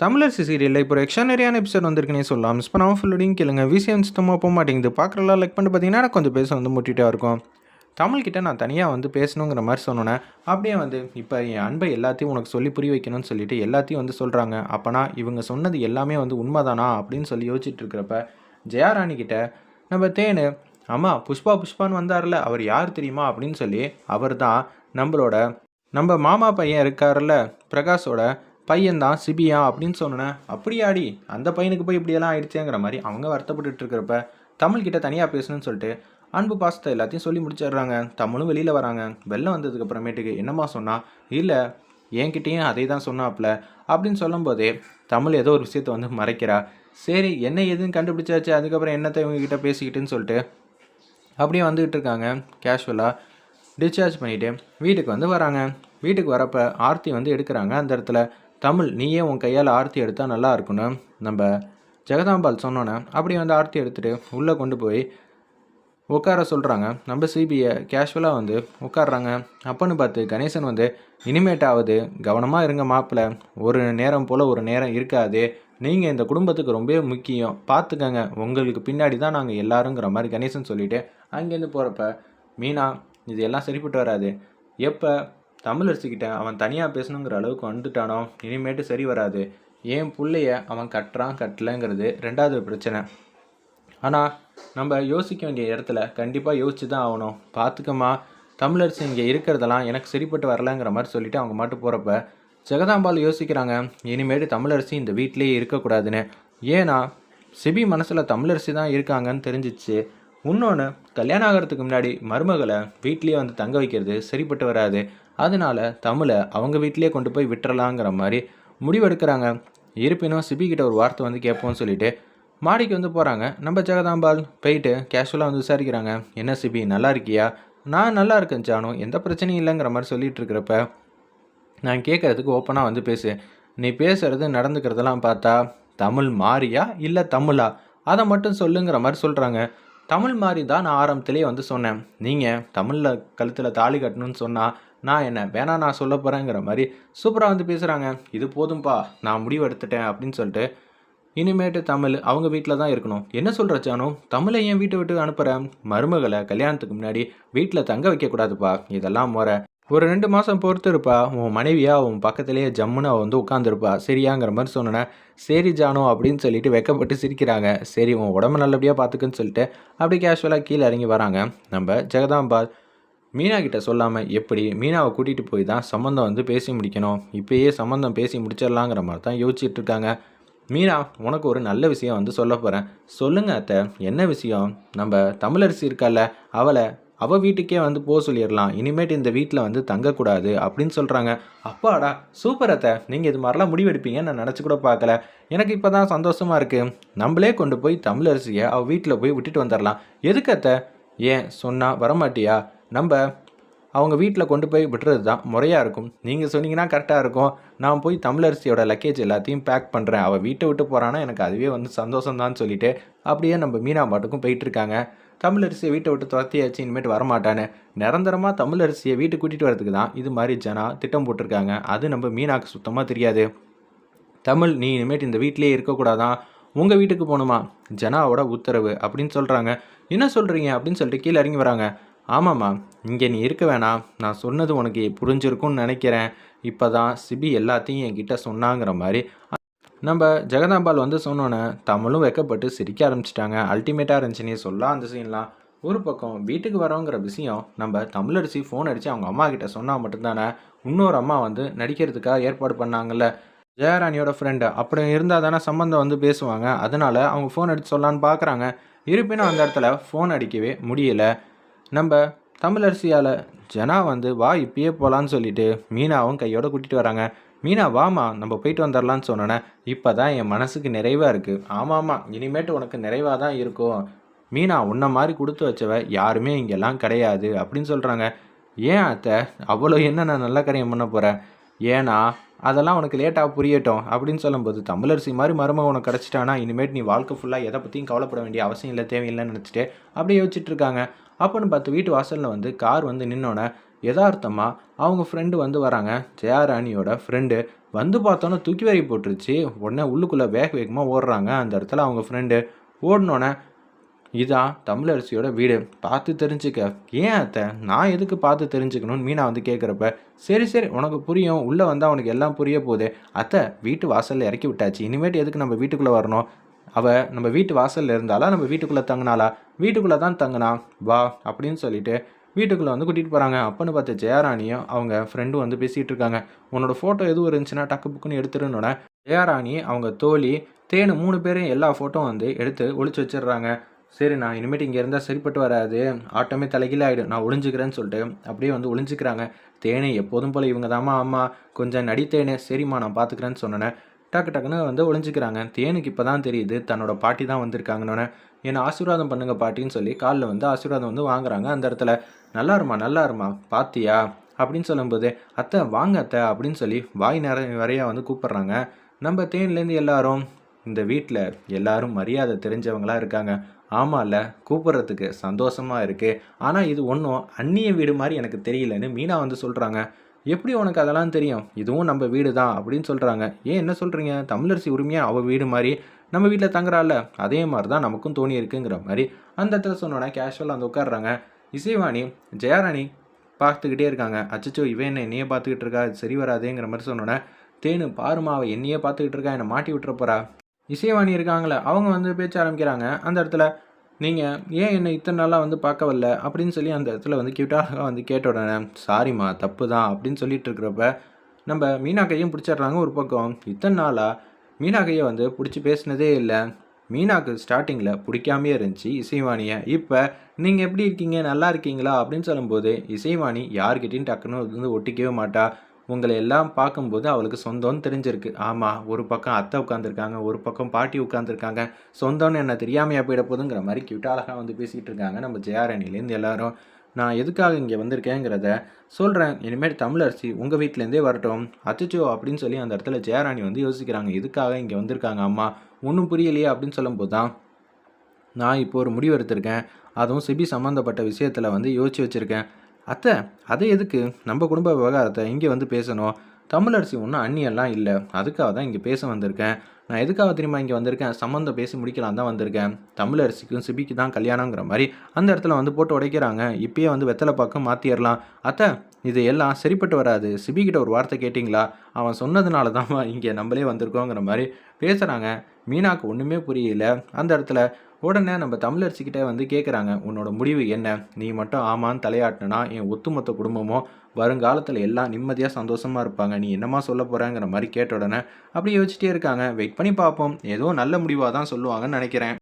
தமிழரசி சீரியலில் இப்போ ஒரு எக்ஸ்ட்ரானரியான எபிசோட் வந்திருக்குன்னே சொல்லலாம். மிஸ் பண்ணாமல் ஃபுல்லோடையும் கேளுங்க. விசிஎம் சுத்தமாக போக மாட்டேங்குது. பார்க்குறலாம் லைக் பண்ணிட்டு பார்த்தீங்கன்னா எனக்கு கொஞ்சம் பேச வந்து முட்டிகிட்டே இருக்கும். தமிழ்கிட்ட நான் தனியாக வந்து பேசணுங்கிற மாதிரி சொன்னோன்னே அப்படியே வந்து இப்போ என் அன்பை எல்லாத்தையும் உனக்கு சொல்லி புரிய வைக்கணும்னு சொல்லிட்டு எல்லாத்தையும் வந்து சொல்கிறாங்க அப்போனா இவங்க சொன்னது எல்லாமே வந்து உண்மைதானா அப்படின்னு சொல்லி யோசிச்சுட்டு இருக்கிறப்ப ஜெயாராணி கிட்ட நம்ம தேனு அம்மா புஷ்பா புஷ்பான்னு வந்தார்ல அவர் யார் தெரியுமா? அப்படின்னு சொல்லி அவர் தான் நம்மளோட நம்ம மாமா பையன் இருக்கார்ல பிரகாஷோட பையன்தான் சிபியா அப்படின்னு சொன்னேன் அப்படியாடி அந்த பையனுக்கு போய் இப்படியெல்லாம் ஆயிடுச்சேங்கிற மாதிரி அவங்க வருத்தப்பட்டுட்டு இருக்கிறப்ப தமிழ்கிட்ட தனியாக பேசணும்னு சொல்லிட்டு அன்பு பாசத்தை எல்லாத்தையும் சொல்லி முடிச்சிடுறாங்க. தமிழும் வெளியில் வராங்க. வெளில வந்ததுக்கு அப்புறமேட்டுக்கு என்னம்மா சொன்னால் இல்லை என்கிட்டேயும் அதே தான் சொன்னாப்புல அப்படின்னு சொல்லும்போதே தமிழ் ஏதோ ஒரு விஷயத்த வந்து மறைக்கிறா. சரி என்ன எதுன்னு கண்டுபிடிச்சாச்சு? அதுக்கப்புறம் என்னத்தை இவங்ககிட்ட பேசிக்கிட்டுன்னு சொல்லிட்டு அப்படியே வந்துக்கிட்டு இருக்காங்க கேஷுவலாக டிஸ்சார்ஜ் பண்ணிவிட்டு வீட்டுக்கு வந்து வராங்க. வீட்டுக்கு வரப்போ ஆர்த்தி வந்து எடுக்கிறாங்க அந்த இடத்துல. தமிழ் நீயே உன் கையால் ஆர்த்தி எடுத்தால் நல்லா இருக்கும்னு நம்ம ஜெகதாம்பால் சொன்னோன்னே அப்படியே வந்து ஆர்த்தி எடுத்துகிட்டு உள்ளே கொண்டு போய் உட்கார சொல்கிறாங்க நம்ம சிபிஐ கேஷுவலாக வந்து உட்காடுறாங்க அப்போன்னு பார்த்து கணேசன் வந்து இனிமேட்டாவது கவனமாக இருங்க மாப்பிள்ளை ஒரு நேரம் போல் ஒரு நேரம் இருக்காது. நீங்கள் இந்த குடும்பத்துக்கு ரொம்ப முக்கியம். பார்த்துக்கங்க உங்களுக்கு பின்னாடி தான் நாங்கள் எல்லாருங்கிற மாதிரி கணேசன் சொல்லிவிட்டு அங்கேருந்து போகிறப்ப மீனா இது எல்லாம் சரிப்பட்டு வராது. எப்போ தமிழரசிக்கிட்ட அவன் தனியாக பேசணுங்கிற அளவுக்கு வந்துட்டானோ? இனிமேட்டு சரி வராது. என் பிள்ளைய அவன் கட்டுறான் கட்டலைங்கிறது ரெண்டாவது பிரச்சனை. ஆனால் நம்ம யோசிக்க வேண்டிய இடத்துல கண்டிப்பாக யோசிச்சு தான் ஆகணும். பார்த்துக்கம்மா தமிழரசி இங்கே இருக்கிறதெல்லாம் எனக்கு சரிப்பட்டு வரலங்கிற மாதிரி சொல்லிவிட்டு அவங்க மட்டும் போகிறப்ப ஜெகதாம்பால் யோசிக்கிறாங்க இனிமேட்டு தமிழரசி இந்த வீட்டிலேயே இருக்கக்கூடாதுன்னு. ஏன்னா சிபி மனசில் தமிழரசி தான் இருக்காங்கன்னு தெரிஞ்சிச்சு. இன்னொன்று கல்யாணம் ஆகிறதுக்கு முன்னாடி மருமகளை வீட்லேயே வந்து தங்க வைக்கிறது சரிப்பட்டு வராது. அதனால தமிழை அவங்க வீட்டிலேயே கொண்டு போய் விட்டுறலாங்கிற மாதிரி முடிவெடுக்கிறாங்க. இருப்பினும் சிபி கிட்ட ஒரு வார்த்தை வந்து கேட்போம்னு சொல்லிட்டு மாடிக்கு வந்து போகிறாங்க நம்ம ஜெகதாம்பாள் போயிட்டு கேஷுவலாக வந்து விசாரிக்கிறாங்க. என்ன சிபி நல்லா இருக்கியா? நான் நல்லா இருக்கேன் ஜானு எந்த பிரச்சனையும் இல்லைங்கிற மாதிரி சொல்லிட்டு இருக்கிறப்ப நான் கேட்குறதுக்கு ஓப்பனாக வந்து பேசு. நீ பேசுகிறது நடந்துக்கிறதெல்லாம் பார்த்தா தமிழ் மாறியா இல்லை தமிழா? அதை மட்டும் சொல்லுங்கிற மாதிரி சொல்கிறாங்க தமிழ் மாதிரி தான் நான் ஆரம்பத்திலே வந்து சொன்னேன். நீங்கள் தமிழில் கழுத்தில் தாலி கட்டணும்னு சொன்னால் நான் என்ன வேணா நான் சொல்ல போகிறேங்கிற மாதிரி சூப்பராக வந்து பேசுகிறாங்க இது போதும்பா நான் முடிவு எடுத்துட்டேன் அப்படின்னு சொல்லிட்டு இனிமேட்டு தமிழ் அவங்க வீட்டில் தான் இருக்கணும். என்ன சொல்கிற ஜானு? தமிழை என் வீட்டை விட்டு அனுப்புகிறேன் மருமகளை கல்யாணத்துக்கு முன்னாடி வீட்டில் தங்க வைக்கக்கூடாதுப்பா இதெல்லாம் முறை. ஒரு ரெண்டு மாதம் பொறுத்து இருப்பா உன் மனைவியா உன் பக்கத்துலேயே ஜம்முன்னு அவள் வந்து உட்காந்துருப்பா சரியாங்கிற மாதிரி சொன்னேன் சரி ஜானோ அப்படின்னு சொல்லிட்டு வெக்கப்பட்டு சிரிக்கிறாங்க. சரி உன் உடம்பு நல்லபடியாக பார்த்துக்குன்னு சொல்லிட்டு அப்படி கேஷுவலாக கீழே இறங்கி வராங்க. நம்ம ஜெகதாம்பால் மீனா கிட்ட சொல்லாமல் எப்படி மீனாவை கூட்டிகிட்டு போய் தான் சம்மந்தம் வந்து பேசி முடிக்கணும்? இப்பயே சம்மந்தம் பேசி முடிச்சிடலாங்கிற மாதிரி தான் யோசிச்சுட்டு இருக்காங்க. மீனா உனக்கு ஒரு நல்ல விஷயம் வந்து சொல்ல போகிறேன் சொல்லுங்க அத்தை என்ன விஷயம்? நம்ம தமிழரசி இருக்கால அவளை அவள் வீட்டுக்கே வந்து போக சொல்லிடலாம். இனிமேட்டு இந்த வீட்டில் வந்து தங்கக்கூடாது அப்படின்னு சொல்கிறாங்க அப்பாடா சூப்பர் அத்தை. நீங்கள் இது மாதிரிலாம் முடிவெடுப்பீங்கன்னு நான் நினச்சி கூட பார்க்கல. எனக்கு இப்போ தான் சந்தோஷமாக இருக்குது நம்மளே கொண்டு போய் தமிழரசியை அவள் வீட்டில் போய் விட்டுட்டு வந்துடலாம். எதுக்கு அத்தை? ஏன்? சொன்னால் வரமாட்டியா? நம்ம அவங்க வீட்டில் கொண்டு போய் விடுறது தான் முறையாக இருக்கும். நீங்கள் சொன்னீங்கன்னா கரெக்டாக இருக்கும். நான் போய் தமிழரசியோட லக்கேஜ் எல்லாத்தையும் பேக் பண்ணுறேன் அவள் வீட்டை விட்டு போகிறான்னா எனக்கு அதுவே வந்து சந்தோஷம் சொல்லிவிட்டு அப்படியே நம்ம மீனா பாட்டுக்கும் போயிட்டுருக்காங்க. தமிழரிசியை தமிழரசியை வீட்டை விட்டு துரத்தியாச்சு இனிமேட்டு வரமாட்டான்னு. நிரந்தரமாக தமிழரசியை வீட்டுக்கு கூட்டிகிட்டு வரதுக்கு தான் இது மாதிரி ஜனா திட்டம் போட்டிருக்காங்க. அது நம்ம மீனாக்கு சுத்தமாக தெரியாது. தமிழ் நீ இனிமேட்டு இந்த வீட்டிலேயே இருக்கக்கூடாதான் உங்கள் வீட்டுக்கு போகணுமா? ஜனாவோட உத்தரவு அப்படின்னு சொல்கிறாங்க என்ன சொல்கிறீங்க அப்படின்னு சொல்லிட்டு கீழே இறங்கி வராங்க. ஆமாம்மா இங்கே நீ இருக்க வேணாம். நான் சொன்னது உனக்கு புரிஞ்சிருக்கும்னு நினைக்கிறேன். இப்போ தான் சிபி எல்லாத்தையும் என்கிட்ட சொன்னாங்கிற மாதிரி. நம்ம ஜெகதாம்பால் வந்து சொன்னோன்னே தமிழும் வெக்கப்பட்டு சிரிக்க ஆரம்பிச்சிட்டாங்க. அல்டிமேட்டாக இருந்துச்சுன்னே சொல்லலாம் அந்த சீன்லாம். ஒரு பக்கம் வீட்டுக்கு வரோங்கிற விஷயம் நம்ம தமிழரிசி ஃபோன் அடித்து அவங்க அம்மா கிட்ட சொன்னால் மட்டும்தானே இன்னொரு அம்மா வந்து நடிக்கிறதுக்காக ஏற்பாடு பண்ணாங்கல்ல. ஜெயராணியோட ஃப்ரெண்டு அப்படி இருந்தால் தானே சம்மந்தம் வந்து பேசுவாங்க. அதனால் அவங்க ஃபோன் அடித்து சொல்லான்னு பார்க்குறாங்க இருப்பினும் அந்த இடத்துல ஃபோன் அடிக்கவே முடியலை. நம்ம தமிழரசியால் ஜனா வந்து வா இப்பயே போகலான்னு சொல்லிட்டு மீனாவும் கையோட கூட்டிகிட்டு வராங்க. மீனா வாமா நம்ம போயிட்டு வந்துடலான்னு சொன்னோன்னே இப்போ தான் என் மனசுக்கு நிறைவாக இருக்குது ஆமாம்மா இனிமேட்டு உனக்கு நிறைவாக தான் இருக்கும். மீனா உன்ன மாதிரி கொடுத்து வச்சவ யாருமே இங்கெல்லாம் கிடையாது அப்படின்னு சொல்கிறாங்க ஏன் அத்தை அவ்வளோ என்ன நான் நல்ல காரியம் பண்ண போகிறேன் ஏன்னா அதெல்லாம் உனக்கு லேட்டாக புரியட்டும் அப்படின்னு சொல்லும்போது தமிழரசி மாதிரி மருமக உனக்கு கிடச்சிட்டானா? இனிமேட் நீ வாழ்க்கை ஃபுல்லாக எதை பற்றியும் கவலைப்பட வேண்டிய அவசியம் இல்லை தேவையில்லைன்னு நினச்சிட்டு அப்படியே யோசிச்சுட்டு இருக்காங்க. அப்போன்னு பார்த்து வீட்டு வாசலில் வந்து கார் வந்து நின்னோன்னே யதார்த்தமாக அவங்க ஃப்ரெண்டு வந்து வராங்க. ஜெயாராணியோட ஃப்ரெண்டு வந்து பார்த்தோன்னே தூக்கி வரி போட்டுருச்சு. உடனே உள்ளுக்குள்ளே வேக வேகமாக ஓடுறாங்க. அந்த இடத்துல அவங்க ஃப்ரெண்டு ஓடினோடனே இதான் தமிழரசியோட வீடு. பார்த்து தெரிஞ்சுக்க. ஏன் அத்தை? நான் எதுக்கு பார்த்து தெரிஞ்சுக்கணும்னு மீனா வந்து கேட்குறப்ப சரி சரி உனக்கு புரியும். உள்ளே வந்தால் உனக்கு எல்லாம் புரிய போகுது. அத்தை வீட்டு வாசலில் இறக்கி விட்டாச்சு. இனிமேட்டு எதுக்கு நம்ம வீட்டுக்குள்ளே வரணும்? அவள் நம்ம வீட்டு வாசலில் இருந்தாலா நம்ம வீட்டுக்குள்ளே தங்கினாளா? வீட்டுக்குள்ளே தான் தங்கினா? வா அப்படின்னு சொல்லிட்டு வீட்டுக்குள்ளே வந்து கூட்டிகிட்டு போகிறாங்க அப்பன்னு பார்த்து ஜெயராணியும் அவங்க ஃப்ரெண்டும் வந்து பேசிகிட்டு இருக்காங்க. உன்னோட ஃபோட்டோ எதுவும் இருந்துச்சுன்னா டக்கு புக்குன்னு எடுத்துருன்னோட ஜெயராணி அவங்க தோழி தேனு மூணு பேரும் எல்லா ஃபோட்டோ வந்து எடுத்து ஒழிச்சு வச்சிடுறாங்க. சரி நான் இனிமேட்டு இங்கே இருந்தால் சரிப்பட்டு வராது. ஆட்டமே தலைகீழ ஆகிடும் நான் ஒளிஞ்சுக்கிறேன்னு சொல்லிட்டு அப்படியே வந்து ஒளிஞ்சுக்கிறாங்க. தேனே எப்போதும் போல் இவங்க தாம்மா அம்மா. கொஞ்சம் நடித்தேனே. சரிம்மா நான் பார்த்துக்கிறேன்னு சொன்னேன். டக்கு டக்குன்னு வந்து ஒளிஞ்சிக்கிறாங்க. தேனுக்கு இப்போ தான் தெரியுது தன்னோட பாட்டி தான் வந்திருக்காங்கன்னு என்னை ஆசீர்வாதம் பண்ணுங்க பாட்டின்னு சொல்லி காலில் வந்து ஆசீர்வாதம் வந்து வாங்குறாங்க அந்த இடத்துல. நல்லா இருமா நல்லா இருமா பாத்தியா? அப்படின்னு சொல்லும்போது அத்தை வாங்க அத்தை அப்படின்னு சொல்லி வாய் நிறைய நிறையா வந்து கூப்பிட்றாங்க. நம்ம தேன்லேருந்து எல்லாரும் இந்த வீட்டில் எல்லாரும் மரியாதை தெரிஞ்சவங்களாக இருக்காங்க. ஆமாம்ல கூப்பிட்றதுக்கு சந்தோஷமாக இருக்குது ஆனால் இது ஒன்றும் அந்நிய வீடு மாதிரி எனக்கு தெரியலன்னு மீனா வந்து சொல்கிறாங்க எப்படி உனக்கு அதெல்லாம் தெரியும்? இதுவும் நம்ம வீடு தான் அப்படின்னு சொல்கிறாங்க ஏன் என்ன சொல்கிறீங்க தமிழரசி உரிமையாக அவள் வீடு மாதிரி நம்ம வீட்டில் தங்குறாள்ல? அதே மாதிரி தான் நமக்கும் தோணி இருக்குங்கிற மாதிரி அந்த இடத்துல சொன்னோன்னே கேஷுவலாக அந்த உட்காடுறாங்க இசைவாணி ஜெயாராணி பார்த்துக்கிட்டே இருக்காங்க. அச்சச்சோ இவன் என்ன என்னையே பார்த்துக்கிட்டு இருக்கா? இது சரி வராதேங்கிற மாதிரி சொன்னோன்னே தேனு பாருமா அவள் என்னையே பார்த்துக்கிட்டு இருக்கா? என்னை மாட்டி விட்டுற போறா? இசைவாணி இருக்காங்களே அவங்க வந்து பேச்ச ஆரம்பிக்கிறாங்க. அந்த இடத்துல நீங்கள் ஏன் என்னை இத்தனை நாளாக வந்து பார்க்க வரல? அப்படின்னு சொல்லி அந்த இடத்துல வந்து கியூட்டாக வந்து கேட்ட உடனே சாரிம்மா தப்பு தான் அப்படின்னு சொல்லிட்டு இருக்கிறப்ப நம்ம மீனா கையும் பிடிச்சிடுறாங்க ஒரு பக்கம். இத்தனை நாளாக மீனா கையை வந்து பிடிச்சி பேசினதே இல்லை. மீனாக்கு ஸ்டார்டிங்கில் பிடிக்காமே இருந்துச்சு இசைவாணியை. இப்போ நீங்கள் எப்படி இருக்கீங்க? நல்லா இருக்கீங்களா? அப்படின்னு சொல்லும்போது இசைவாணி யார்கிட்டையும் டக்குன்னு வந்து ஒட்டிக்கவே மாட்டா. உங்களை எல்லாம் பார்க்கும்போது அவளுக்கு சொந்தம்னு தெரிஞ்சிருக்கு. ஆமாம் ஒரு பக்கம் அத்தை உட்காந்துருக்காங்க ஒரு பக்கம் பாட்டி உட்காந்துருக்காங்க சொந்தம்னு என்ன தெரியாமையாக போயிட போதுங்கிற மாதிரி கியூட்டா அழகாக வந்து பேசிகிட்டு இருக்காங்க நம்ம ஜெயாரணிலேருந்து எல்லாரும். நான் எதுக்காக இங்கே வந்திருக்கேங்கிறத சொல்கிறேன் இனிமேல் தமிழரசி உங்கள் வீட்டிலேருந்தே வரட்டும். அச்சச்சோ அப்படின்னு சொல்லி அந்த இடத்துல ஜெயராணி வந்து யோசிக்கிறாங்க. எதுக்காக இங்கே வந்திருக்காங்க அம்மா? ஒன்றும் புரியலையே அப்படின்னு சொல்லும்போது தான் நான் இப்போ ஒரு முடிவு எடுத்திருக்கேன் அதுவும் சிபி சம்மந்தப்பட்ட விஷயத்தில் வந்து யோசிச்சு வச்சுருக்கேன். அத்தை அது எதுக்கு? நம்ம குடும்ப விவகாரத்தை இங்கே வந்து பேசணும். தமிழரசி ஒன்றும் அண்ணியெல்லாம் இல்லை. அதுக்காக தான் இங்கே பேச வந்திருக்கேன். நான் எதுக்காக தெரியுமா இங்கே வந்திருக்கேன்? சம்மந்தம் பேசி முடிக்கலாம் தான் வந்திருக்கேன். தமிழரசிக்கும் சிபிக்கு தான் கல்யாணங்கிற மாதிரி அந்த இடத்துல வந்து போட்டு உடைக்கிறாங்க. இப்பயே வந்து வெத்தலை பக்கம் மாற்றிடலாம் அத்தை இது எல்லாம் சரிப்பட்டு வராது. சிபிக்கிட்ட ஒரு வார்த்தை கேட்டிங்களா? அவன் சொன்னதுனால தான் இங்கே நம்மளே வந்திருக்கோங்கிற மாதிரி பேசுகிறாங்க மீனாக்கு ஒன்றுமே புரியல. அந்த இடத்துல உடனே நம்ம தமிழரசிக்கிட்ட வந்து கேட்குறாங்க உன்னோட முடிவு என்ன? நீ மட்டும் ஆமான்னு தலையாட்டினா என் ஒத்துமொத்த குடும்பமும் வருங்காலத்தில் எல்லாம் நிம்மதியாக சந்தோஷமாக இருப்பாங்க. நீ என்னமா சொல்ல போகிறேங்கிற மாதிரி கேட்ட உடனே அப்படி யோசிச்சிட்டே இருக்காங்க. வெயிட் பண்ணி பார்ப்போம். ஏதோ நல்ல முடிவாக தான் சொல்லுவாங்கன்னு நினைக்கிறேன்.